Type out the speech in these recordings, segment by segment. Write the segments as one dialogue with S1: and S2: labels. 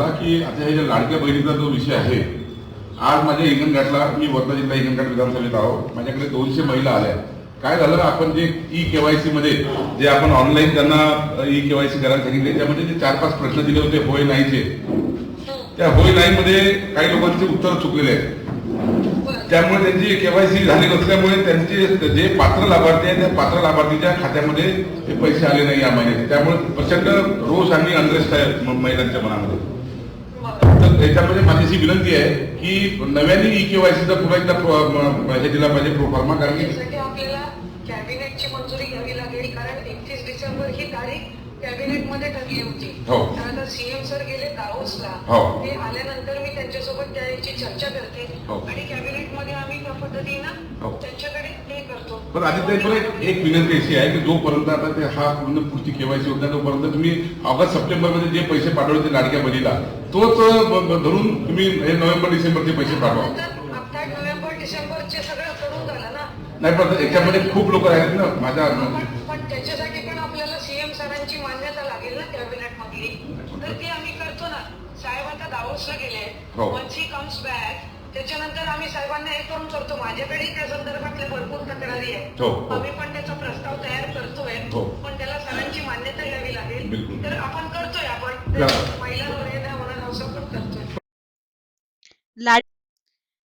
S1: की आता हे जे लाडक्या बहिणीचा जो विषय आहे आज माझ्या हिंगणघाटला मी वर्धा जिल्हा हिंगणघाट विधानसभेत आहो माझ्याकडे दोनशे महिला आल्या. काय झालं आपण जे ई केवायसी मध्ये जे आपण ऑनलाईन त्यांना ई केवायसी करायला सांगितले त्यामध्ये जे चार पाच प्रश्न दिले होते होय नाहीचे. त्या होय नाही मध्ये काही लोकांचे उत्तर चुकलेले आहेत. त्यामुळे त्यांची केवायसी झाली नसल्यामुळे त्यांचे जे पात्र लाभार्थी आहेत त्या पात्र लाभार्थीच्या खात्यामध्ये ते पैसे आले नाही या महिन्यात. त्यामुळे प्रचंड रोष आणि अनरेस्ट आहे महिलांच्या मनामध्ये. तर याच्यामध्ये माझी विनंती आहे की नव्याने ई केवायसीचा पुन्हा एकदा हे दिला पाहिजे प्रोफार्मा कारण की
S2: आपल्याला कॅबिनेटची मंजुरी घ्यावी लागेल कारण एकतीस डिसेंबर ही तारीख कॅबिनेटमध्ये ठरली होती
S1: हो.
S2: तर आता सीएम सर गेले दाओसला
S1: हो.
S2: ते आल्यानंतर मी त्यांच्यासोबत त्याची चर्चा करते
S1: हो.
S2: आणि कॅबिनेटमध्ये आम्ही त्या पद्धतीनं. त्यांच्याकडे
S1: पण पण एक- विनंती अशी आहे की जोपर्यंत आता ते हा पूर्ण पुढची केवायसी होत नाही तोपर्यंत तुम्ही ऑगस्ट सप्टेंबरमध्ये जे पैसे पाठवले ते लाडक्या बहिणीला तोच धरून तुम्ही हे नोव्हेंबर डिसेंबरचे पैसे पाठवा. नाही पण याच्यामध्ये खूप लोक आहेत ना माझ्या
S2: पण त्याच्यासाठी पण आपल्याला सीएम सरांची मान्यता लागेल ना कॅबिनेट मधली तर ते आम्ही करतो ना. साहेब आता दाओसला गेले. वन्स ही कम्स बॅक त्याच्यानंतर आम्ही साहेबांना हे करून करतो. माझ्याकडे त्या संदर्भातल्या भरपूर तक्रारी आहेत.
S1: हो, हो.
S2: आम्ही पण त्याचा प्रस्ताव तयार करतोय.
S1: हो.
S2: पण त्याला सरांची मान्यता घ्यावी लागेल. तर आपण करतोय आपण. असं पण करतोय.
S3: लाड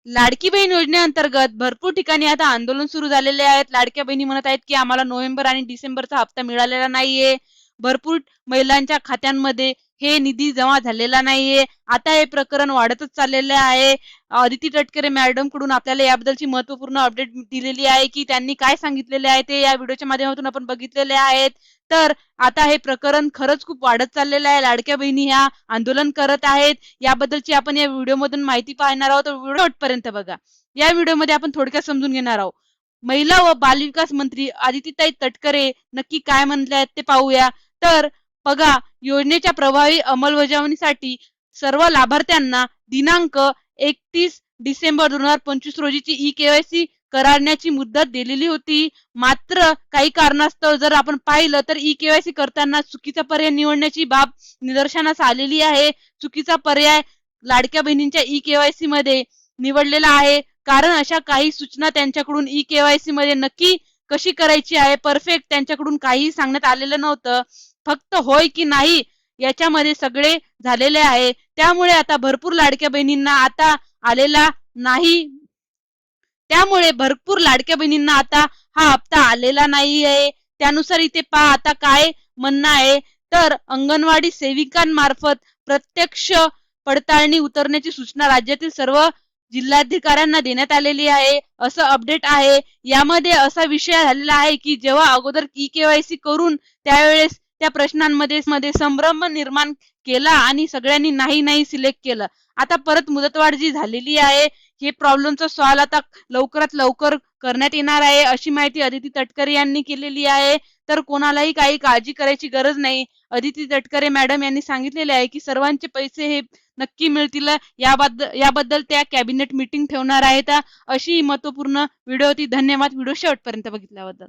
S3: लाडकी बहीण योजनेअंतर्गत भरपूर ठिकाणी आता आंदोलन सुरू झालेले आहेत. लाडक्या बहिणी म्हणत आहेत की आम्हाला नोव्हेंबर आणि डिसेंबरचा हप्ता मिळालेला नाहीये. भरपूर महिलांच्या खात्यांमध्ये हे निधी जमा झालेला नाहीये. आता हे प्रकरण वाढतच चाललेले आहे. अदिती तटकरे मॅडमकडून आपल्याला याबद्दलची महत्त्वपूर्ण अपडेट दिलेली आहे की त्यांनी काय सांगितलेले आहे ते या व्हिडिओच्या माध्यमातून आपण बघितलेले आहेत. तर आता हे प्रकरण खरंच खूप वाढत चाललेलं आहे. लाडक्या बहिणी ह्या आंदोलन करत आहेत. याबद्दलची आपण या व्हिडिओमधून माहिती पाहणार आहोत. तर व्हिडिओ पर्यंत बघा. या व्हिडिओमध्ये आपण थोडक्यात समजून घेणार आहोत. महिला व बालविकास मंत्री आदितीताई तटकरे नक्की काय म्हणले आहेत ते पाहूया. तर बघा योजनेच्या प्रभावी अंमलबजावणीसाठी सर्व लाभार्थ्यांना दिनांक एकतीस डिसेंबर दोन हजार पंचवीस रोजीची ई केवायसी करण्याची मुदत दिलेली होती. मात्र काही कारणास्तव जर आपण पाहिलं तर ई केवायसी करताना चुकीचा पर्याय निवडण्याची बाब निदर्शनास आलेली आहे. चुकीचा पर्याय लाडक्या बहिणींच्या ई केवायसी मध्ये निवडलेला आहे. कारण अशा काही सूचना त्यांच्याकडून ई केवायसी मध्ये नक्की कशी करायची आहे? परफेक्ट त्यांच्याकडून काहीही सांगण्यात आलेलं नव्हतं. फक्त होय की नाही याच्यामध्ये सगळे झालेले आहे. त्यामुळे आता भरपूर लाडक्या बहिणींना आता आलेला नाही. त्यामुळे भरपूर लाडक्या बहिणींना आता हा हप्ता आलेला नाही आहे त्यानुसार इथे पहा आता काय म्हणणं आहे. तर अंगणवाडी सेविकांमार्फत प्रत्यक्ष पडताळणी उतरण्याची सूचना राज्यातील सर्व जिल्हाधिकाऱ्यांना देण्यात आलेली आहे. असं अपडेट आहे. यामध्ये असा विषय झालेला आहे की जेव्हा अगोदर ई केवायसी करून त्यावेळेस त्या प्रश्नांमध्ये मध्ये संभ्रम निर्माण केला आणि सगळ्यांनी नाही नाही सिलेक्ट केलं. आता परत मुदतवाढ जी झालेली आहे हे प्रॉब्लेमचा सॉल्व आता लवकरात लवकर करण्यात येणार आहे अशी माहिती अदिती तटकरे यांनी केलेली आहे. तर कोणालाही काही काळजी करायची गरज नाही. अदिती तटकरे मॅडम यांनी सांगितलेले आहे की सर्वांचे पैसे हे नक्की मिळतील. याबद्दल याबद्दल त्या कॅबिनेट मीटिंग ठेवणार आहेत. अशी महत्त्वपूर्ण व्हिडिओ होती. धन्यवाद. व्हिडिओ शेवटपर्यंत बघितल्याबद्दल.